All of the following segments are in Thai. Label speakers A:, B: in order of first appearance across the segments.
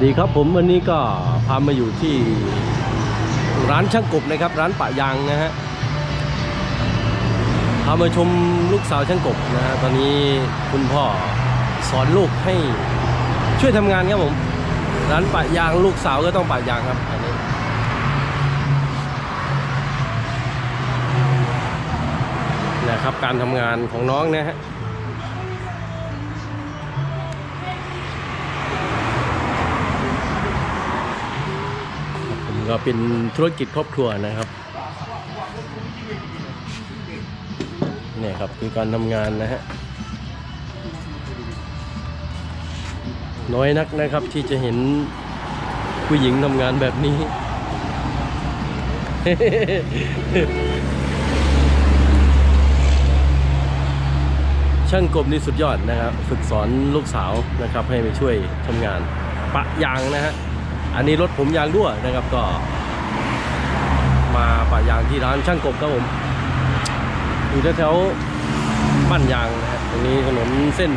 A: วัสดีครับผมวันนี้ก็พามาอยู่ที่ร้านช่างกบนะครับ ร้านปะยางนะฮะพามาชมลูกสาวช่างกบนะฮะตอนนี้คุณพ่อสอนลูกให้ช่วยทำงานครับผมร้านปะยางลูกสาวก็ต้องปะยางครับอันนี้นะครับการทำงานของน้องนะฮะ ก็เป็นธุรกิจครอบครัวนะครับเนี่ยครับคือการทำงานนะฮะน้อยนักนะครับที่จะเห็นผู้หญิงทำงานแบบนี้ ช่างกบนี่สุดยอดนะครับ ฝึกสอนลูกสาวนะครับ ให้ไปช่วยทำงาน ปะยางนะฮะ อันนี้รถผมยางรั่วนะครับก็ มาปะยางที่ร้านช่างกบครับผมอยู่แถวๆบ้านยางนะฮะตรงนี้ถนนเส้น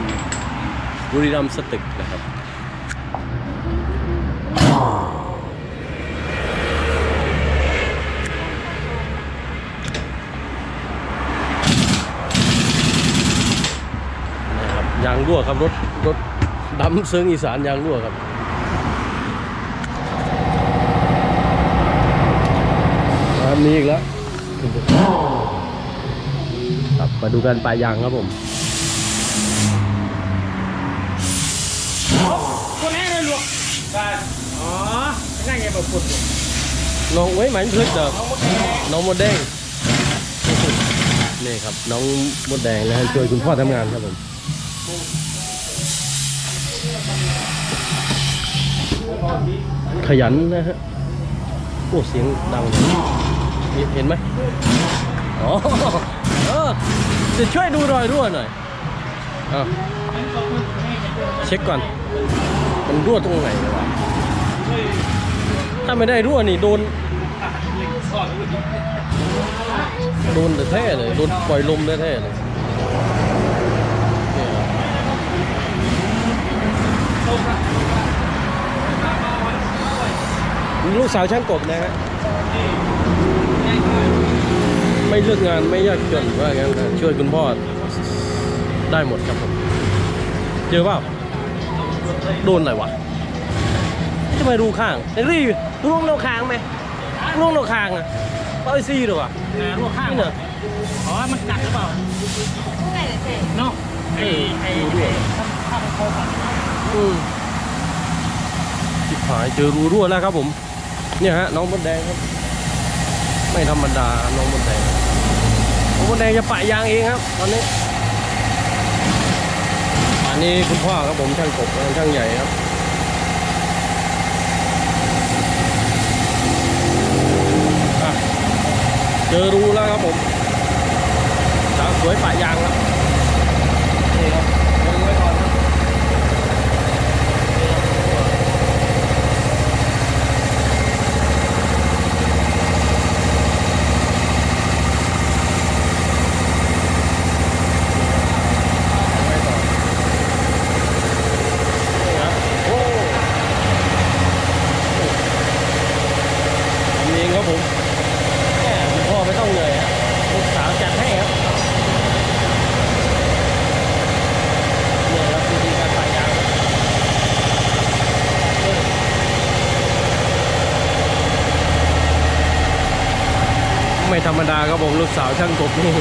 A: บุรีรัมย์สตึกนะครับนะครับยางรั่วครับรถรถดำเซิงอีสานยางรั่วครับ อันนี้อีกแล้วครับมาดูกันปลายยางครับผม
B: คนแรกเลยลูกได้อ๋อนั่งไงแบบปุ่น
A: น้องไว้หมายถึงเจอน้องมดแดงนี่ครับ น้องมดแดงนะฮะช่วยคุณพ่อทำงานครับผมขยันนะฮะโอ้เสียงดังเลย เห็นไหมอ๋อเออจะช่วยดูรอยรั่วหน่อยอเช็คก่อน มันรั่วตรงไหนวะถ้าไม่ได้รั่วนี่โดน โดนแต่แท้เลย โดนปล่อยลมแท้เลยเนี่ยลูกสาวช่างกบนะฮะ ไม่เลือกงานไม่ยากจนว่างั้นนะช่วยคุณพ่อได้หมดครับผมเจอเปล่าโดนอะไรวะจะไปรูข้างแต่รีร่วงเราคางไหมร่วงเราคางอะเป้าไอซี่หรอวะ
B: นะรั่วข้าง
A: นี่
B: เหร
A: เน
B: อ
A: อะ
B: อ๋อมันกัดหรือเปล่าเนาะไอ้ไอ้ไอ้ข้างโค้งอะ
A: อืมจิบหายเจอรูรั่วแล้วครับผม เนี่ยฮะน้องมดแดงครับ ไม่ธรรมดาน้องมดแดงน้องมดแดงจะปะยางเองครับ ตอนนี้ อันนี้คุณพ่อครับผมช่างกบช่างใหญ่ครับอะเจอรูแล้วครับผมสาวสวยปะยางแล้วนี่ครับดึงไว้ก่อนครับไว้ก่อนนี่ครับโอ้ทำเองครับผม แม่คุณพ่อไม่ต้องเหนื่อยฮะลูกสาวจัดให้ครับเนี่ยครับวิธีการปะยางไม่ธรรมดาครับผมลูก สาวช่างกบนี่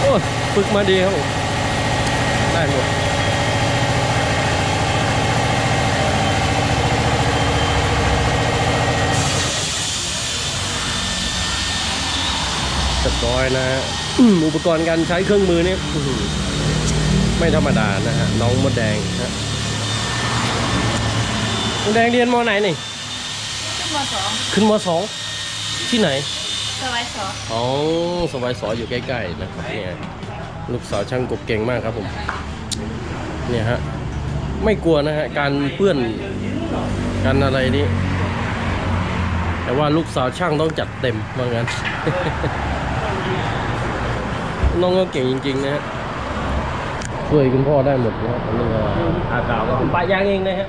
A: โอ้ยฝึกมาดีครับผมได้หมดเรียบร้อยนะฮะอุปกรณ์การใช้เครื่องมือนี่ไม่ธรรมดานะฮะน้องมดแดงฮะมดแดงเรียนมไหนนี่
C: ขึ้นมสอง
A: ขึ้นมสองที่ไหน
C: สวัยสอง
A: อ๋อสบายสออยู่ใกล้ๆนะครับเนี่ยลูกสาวช่างกบเก่งมากครับผม เนี่ยฮะ ไม่กลัวนะฮะ การเปื้อนการอะไรนี้แต่ว่าลูกสาวช่างต้องจัดเต็มว่างั้น น้องก็เก่งจริง ๆ นะฮะช่วยคุณพ่อได้หมดนะครับอันนี้ก็อาตาวก็ผมปะยางเองนะฮะ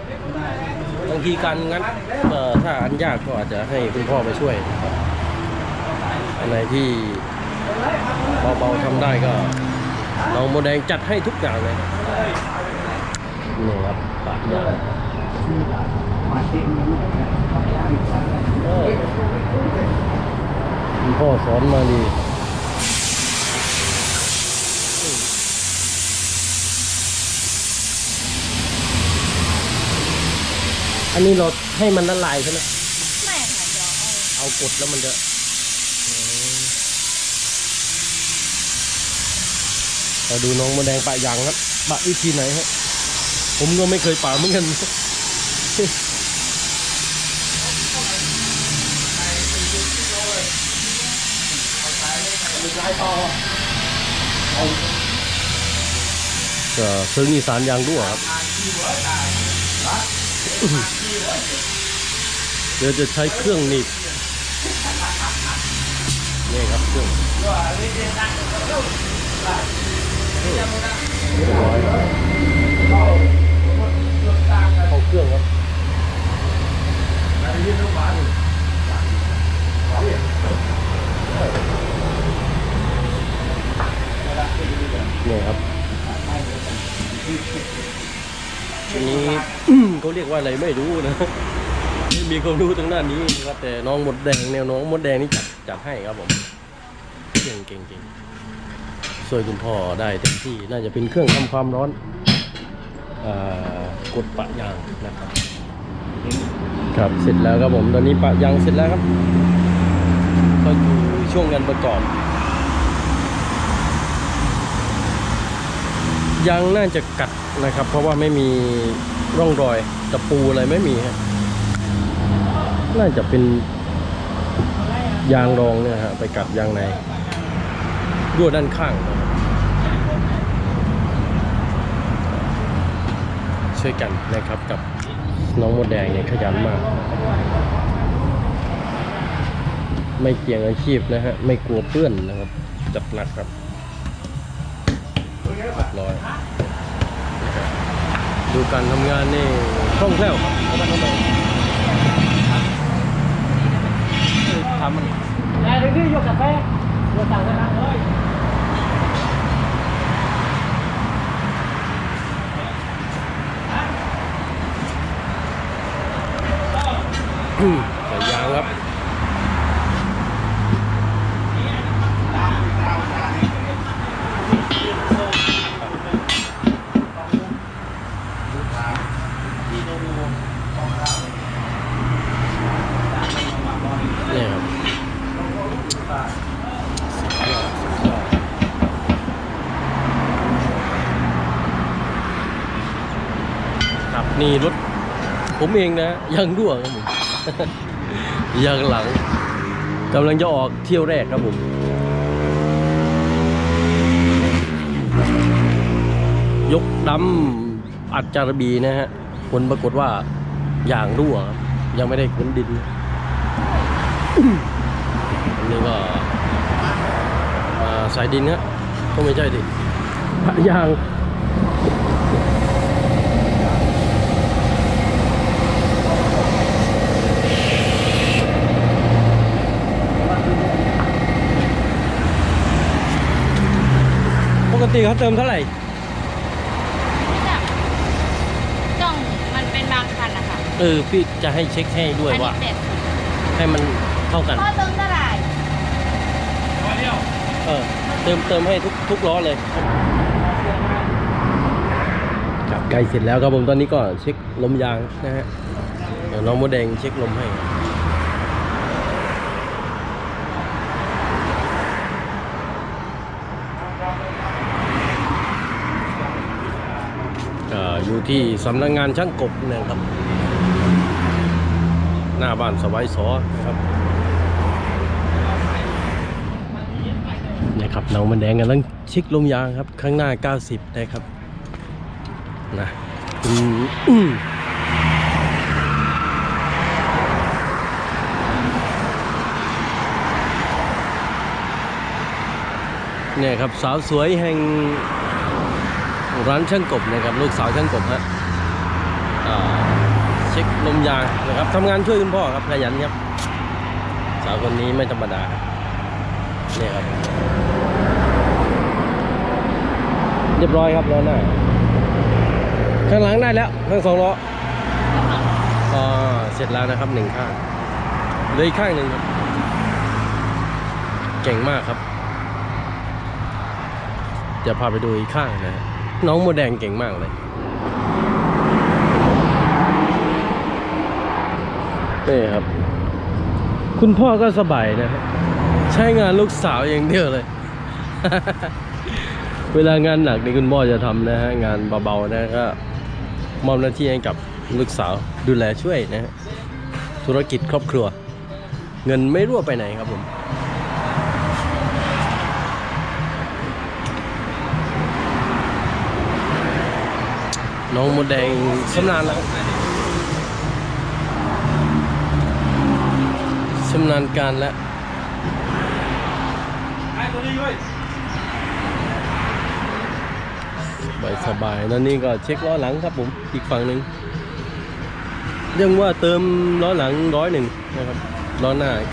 A: บางทีการงัดเอ่ถ้าอันยากก็อาจจะให้คุณพ่อไปช่วยนะครับ อันไหนที่เบาๆทำได้ก็น้องโมแดงจัดให้ทุกอย่างเลยนี่ครับปะยางเออคุณพ่อสอนมาดีอันนี้เราให้มันละลายใช่ไหม
C: ไม่ค่ะเดี๋ยวเอา
A: เอากดแล้วมันจะ เราดูน้องมดแดงปะยางครับปะวิธีไหนฮะผมก็ไม่เคยปะเหมือนกันก็ซึ่งอีสานยางด้วยครับเดี๋ยวจะใช้เครื่องหนีบนี่ครับเครื่อง เข้าเครื่องครับนี่ครับทีนี้เขาเรียกว่าอะไรไม่รู้นะมีความรู้ทางด้านนี้ครับแต่น้องหมดแดงแนวน้องหมดแดงนี่จัดจัดให้ครับผม เก่งเก่งเก่ง ช่วยคุณพ่อได้เต็มที่น่าจะเป็นเครื่องทำความร้อนอากดปะยางนะครับ ครับเสร็จแล้วครับผมตอนนี้ปะยางเสร็จแล้วครับก็อยู่ช่วงงานประกอบยังน่าจะกัดนะครับ เพราะว่าไม่มีร่องรอยตะปูอะไรไม่มีฮะน่าจะเป็นยางรองเนี่ยฮะไปกัดยางในรั่วด้านข้างนะครับ ช่วยกันนะครับกับน้องมดแดงเนี่ยขยันมาก ไม่เกี่ยงอาชีพนะฮะ ไม่กลัวเปื้อนนะครับ จัดหนักครับเรียบร้อยนะครับดูการทำงานนี่คล่องแคล่วครับเอามาทำไม
B: ทำมันได้เลยที่ยกกาแฟยกสั่งกันนะเลย
A: ส่ยางครับเนี่ยครับครับนี่รถผมเองนะยังรั่วครับ ยังหลังกำลังจะออกเที่ยวแรกครับผมยกดำอัดจารบีนะฮะผลปรากฏว่าอย่างรั่วครับยังไม่ได้ขนดินอันนี้ก็สายดินฮะก็ไม่ใช่ดิยาง ติเขาเติมเท่าไหร่
C: จ้องมันเป็นบางคันนะคะ
A: เออพี่จะให้เช็คให้ด้วย
C: อัน
A: ว่า
C: นี้เจ็ด
A: ให้มันเท่ากัน
C: พ่อเติมเท่าไหร่
A: เออเติมเติมให้ทุกทุกล้อเลยครับใกล้เสร็จแล้วครับผมตอนนี้ก็เช็คลมยางนะฮะเดี๋ยวน้องมดแดงเช็คลมให้ ก็ อยู่ที่สำนักงานช่างกบเนะครับ หน้าบ้านสบายสอนะครับเนี่ยครับน้องมันแดงกันต้องช็คลมยางครับ ข้างหน้า 90 นะครับนะเนี่ยครับสาวสวยแห่ง ร้านช่างกบนะครับลูกสาวช่างกบฮะเช็คลมยางนะครับทำงานช่วยคุณพ่อครับขยันครับสาวคนนี้ไม่ธรรมดาเนี่ยครับ เรียบร้อยครับล้อหน้าข้างหลังได้แล้วทั้งสองล้ออ่าเสร็จแล้วนะครับหนึ่งข้างเลืออีกข้างหนึ่งครับเก่งมากครับจะพาไปดูอีกข้างนะฮะ น้องโมแดงเก่งมากเลยนี่ครับ คุณพ่อก็สบายนะฮะใช้งานลูกสาวอย่างเดียวเลย เวลางานหนักนี่คุณพ่อจะทำนะฮะ งานเบาๆนะก็มอบหน้าที่ให้กับลูกสาวดูแลช่วยนะฮะธุรกิจครอบครัว เงินไม่รั่วไปไหนครับผม น้องมดแดงชำนาญแล้วชำนาญการแล้วสบายสบายแล้วนี่ก็เช็คล้อหลังครับผม อีกฝั่งหนึ่งยังว่าเติมล้อหลังร้อยหนึ่งนะครับล้อหน้า90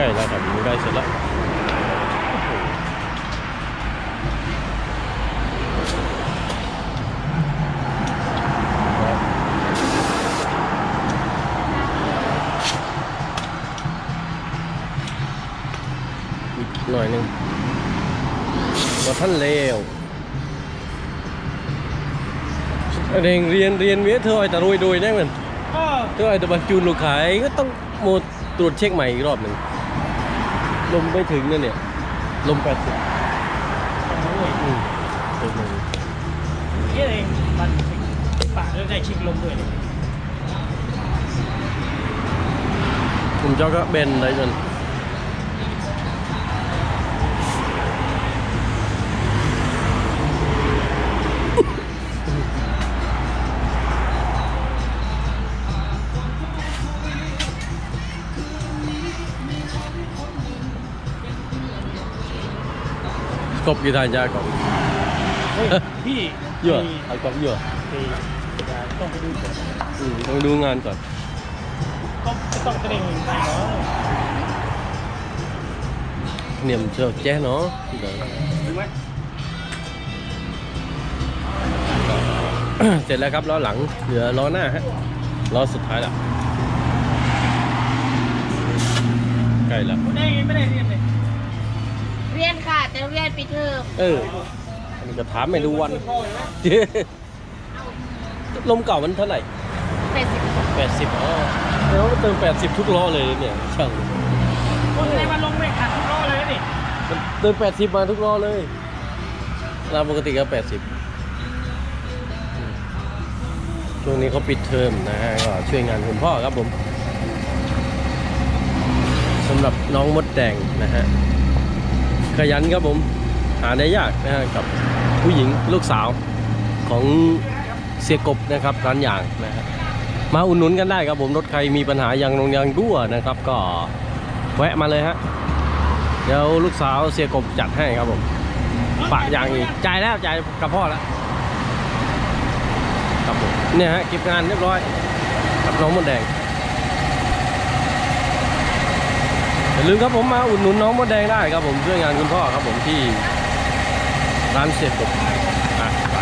A: ใกล้แล้วครับใกล้เสร็จแล้ว อีกหน่อยหนึ่งก็ท่านเลวเรียนเรียนเรียนเวียเธอไอ้แต่รวยโดยได้เหมือน
B: ก็
A: เธอไอ้แต่บรรจุลูกขายก็ต้องโมตรวจเช็คใหม่อีกรอบหนึ่งลมไม่ถึงนั่นเนี่ย ลมแปดสิบ
B: โอ้ย
A: อืมเดี๋ยวหนึ่ง
B: เยอะเองมันป่าเรื่องได้ชิงลมด้วยเนี่ย
A: ผมเจ้าก็เบนได้จน กบกี่ทานยากบ
B: เฮ้ยพี่
A: เยอะ
B: พี่
A: เอากบเยอะ
B: ต้องไปดูก่อน
A: ต้องดูงานก่อน
B: ก็ต้องเตรงไปเนาะ
A: niềm chờ che nó Đấy.
B: รู้ไหม
A: เสร็จแล้วครับล้อหลังเหลือล้อหน้าฮะล้อสุดท้ายแล้วใกล้แล้ว
B: ไม่ได้ไม่ได้เรียนเลย
C: รียนค่ะแต่เรียนปิดเทอม
A: เอออันนี้ก็ถามไม่ดูวัน ลมเก่ามันเท่าไหร่
C: เป็นสิบ
A: แปดสิบอ๋อแล้วามันเติมแปดสิบทุกล้อเลยเนี่ยช่าง
B: คนในมันลงไม่ขาดทุกล้อเลยนี่
A: มันเติมแปดสิบมาทุกล้อเลยเราปกติก็แปดสิบช่วงนี้เขาปิดเทอมนะฮะก็ช่วยงานคุณพ่อครับผมสำหรับน้องมดแดงนะฮะ ขยันครับผม หาได้ยากนะฮะกับผู้หญิงลูกสาวของเสียกบนะครับร้านยางนะฮะมาอุ่นหนุนกันได้ครับผมรถใครมีปัญหายางลงยางรั่วนะครับ ก็แวะมาเลยฮะเดี๋ยวลูกสาวเสียกบจัดให้ครับผมปะยางอีกจ่ายแล้วจ่ายกับพ่อแล้วครับผมเนี่ยฮะเก็บงานเรียบร้อยกับน้องมดแดง อย่าลืมครับผมมาอุดหนุนน้องมดแดงได้ครับผมช่วยงานคุณพ่อครับผมที่ร้านเสียกบอะไป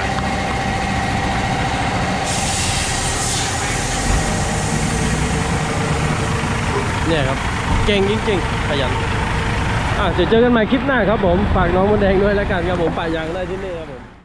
A: เนี่ยครับ เก่งจริงๆขยันอะเดี๋ยวเจอกันใหม่คลิปหน้าครับผม ฝากน้องมดแดงด้วยแล้วกันครับผมป่ายางได้ที่นี่ครับผม